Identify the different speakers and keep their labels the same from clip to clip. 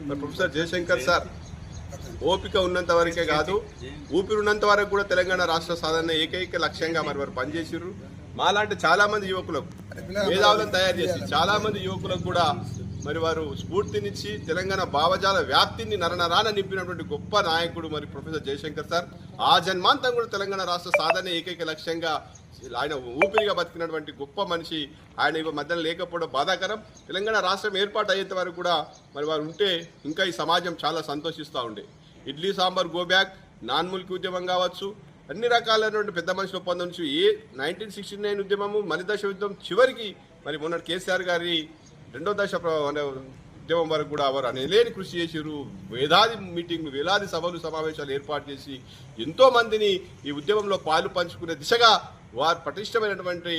Speaker 1: మరి professor Jayashankar sir ఓపిక ఉన్నంత వరకే కాదు ఊపిరి ఉన్నంత వరకు కూడా తెలంగాణ రాష్ట్ర సాధన ఏకైక లక్ష్యంగా మరి వారు పనిచేసారు మాలాంటి చాలా మంది యువకులకు మేధావులను తయారు చేసి చాలా మంది యువకులకు కూడా మరి వారు స్ఫూర్తినిచ్చి తెలంగాణ భావజాల వ్యాప్తిని నరనరాన నింపినటువంటి గొప్ప నాయకుడు మరి ప్రొఫెసర్ జయశంకర్ సార్. ఆ జన్మాంతం కూడా తెలంగాణ రాష్ట్ర సాధన ఏకైక లక్ష్యంగా ఆయన ఊపిరిగా బతికినటువంటి గొప్ప మనిషి. ఆయన ఇవ్వ మధ్యలో లేకపోవడం బాధాకరం. తెలంగాణ రాష్ట్రం ఏర్పాటు అయ్యేంత వరకు కూడా మరి వారు ఉంటే ఇంకా ఈ సమాజం చాలా సంతోషిస్తూ ఉండే. Idli sambar go back non ముల్కి ఉద్యమం కావచ్చు అన్ని రకాలైనటువంటి పెద్ద మనుషుల ఒప్పందం నుంచి ఏ నైన్టీన్ సిక్స్టీ నైన్ ఉద్యమము మలిదశ ఉద్యమం చివరికి మరి మొన్న కేసీఆర్ గారి రెండో దశ ఉద్యమం వరకు కూడా వారు అనేలేని కృషి చేసిరు వేలాది మీటింగ్లు వేలాది సభలు సమావేశాలు ఏర్పాటు చేసి ఎంతో మందిని ఈ ఉద్యమంలో పాలు పంచుకునే దిశగా వారు పటిష్టమైనటువంటి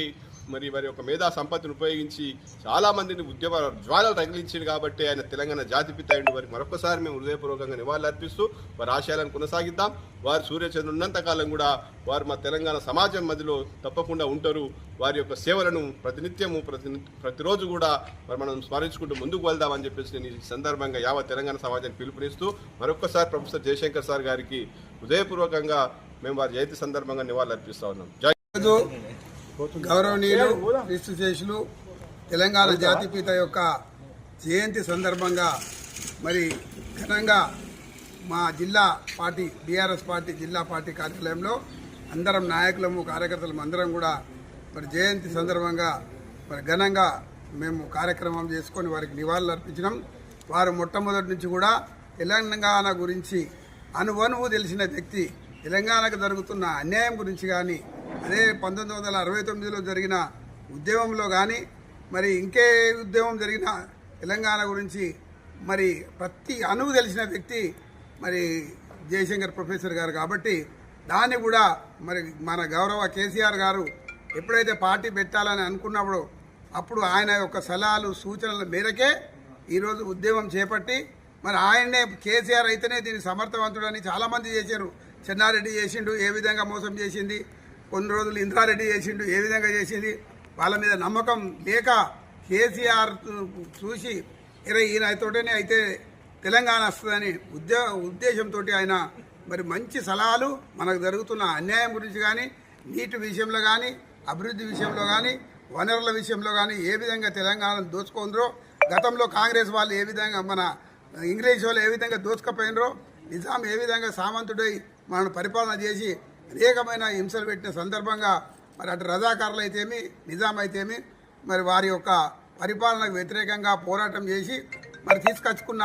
Speaker 1: మరి వారి యొక్క మేధా సంపత్తిని ఉపయోగించి చాలామందిని ఉద్యమ జ్వాలలు తగిలించారు కాబట్టి ఆయన తెలంగాణ జాతిపిత అయింది వారికి మరొకసారి మేము హృదయపూర్వకంగా నివాళులర్పిస్తూ వారి ఆశయాలను కొనసాగిద్దాం. వారు సూర్యచంద్రుడు ఉన్నంతకాలం కూడా వారు మా తెలంగాణ సమాజం మధ్యలో తప్పకుండా ఉంటారు. వారి యొక్క సేవలను ప్రతినిత్యము ప్రతి ప్రతిరోజు కూడా మరి మనం స్మరించుకుంటూ ముందుకు వెళ్దామని చెప్పేసి నేను ఈ సందర్భంగా యావత్ తెలంగాణ సమాజాన్ని పిలుపునిస్తూ మరొకసారి ప్రొఫెసర్ జయశంకర్ సార్ గారికి హృదయపూర్వకంగా మేము వారి జయంతి సందర్భంగా నివాళులర్పిస్తూ ఉన్నాం. జై
Speaker 2: గౌరవనీయులు క్రీస్తుశేషులు తెలంగాణ జాతిపిత యొక్క జయంతి సందర్భంగా మరి ఘనంగా మా జిల్లా పార్టీ బీఆర్ఎస్ పార్టీ జిల్లా పార్టీ కార్యాలయంలో అందరం నాయకులము కార్యకర్తలము అందరం కూడా మరి జయంతి సందర్భంగా మరి ఘనంగా మేము కార్యక్రమం చేసుకొని వారికి నివాళులు అర్పించినాం. వారు మొట్టమొదటి నుంచి కూడా తెలంగాణ గురించి అనువనువు తెలిసిన వ్యక్తి తెలంగాణకు జరుగుతున్న అన్యాయం గురించి కానీ అదే పంతొమ్మిది వందల అరవై తొమ్మిదిలో జరిగిన ఉద్యమంలో కానీ మరి ఇంకే ఉద్యమం జరిగిన తెలంగాణ గురించి మరి ప్రతి అణువు తెలిసిన వ్యక్తి మరి జయశంకర్ ప్రొఫెసర్ గారు కాబట్టి దాన్ని కూడా మరి మన గౌరవ కేసీఆర్ గారు ఎప్పుడైతే పార్టీ పెట్టాలని అనుకున్నప్పుడు అప్పుడు ఆయన యొక్క సలహాలు సూచనల మేరకే ఈరోజు ఉద్యమం చేపట్టి మరి ఆయన్నే కేసీఆర్ అయితేనే దీన్ని సమర్థవంతుడని చాలామంది చేశారు. చెన్నారెడ్డి చేసిండు ఏ విధంగా మోసం చేసింది కొన్ని రోజులు ఇంద్రారెడ్డి చేసిండు ఏ విధంగా చేసింది? వాళ్ళ మీద నమ్మకం లేక కేసీఆర్ చూసి ఇరే ఈయన తోటనే అయితే తెలంగాణ వస్తుందని ఉద్దే ఉద్దేశంతో ఆయన మరి మంచి సలహాలు మనకు జరుగుతున్న అన్యాయం గురించి కానీ నీటి విషయంలో కానీ అభివృద్ధి విషయంలో కానీ వనరుల విషయంలో కానీ ఏ విధంగా తెలంగాణను దోచుకుందరో గతంలో కాంగ్రెస్ వాళ్ళు ఏ విధంగా మన ఇంగ్లీష్ వాళ్ళు ఏ విధంగా దోచుకపోయినరో నిజాం ఏ విధంగా సామంతుడై మనను పరిపాలన చేసి అనేకమైన హింసలు పెట్టిన సందర్భంగా మరి అటు రజాకారులు అయితేమి నిజాం అయితేమి మరి వారి యొక్క పరిపాలనకు వ్యతిరేకంగా పోరాటం చేసి మరి తీసుకొచ్చుకున్న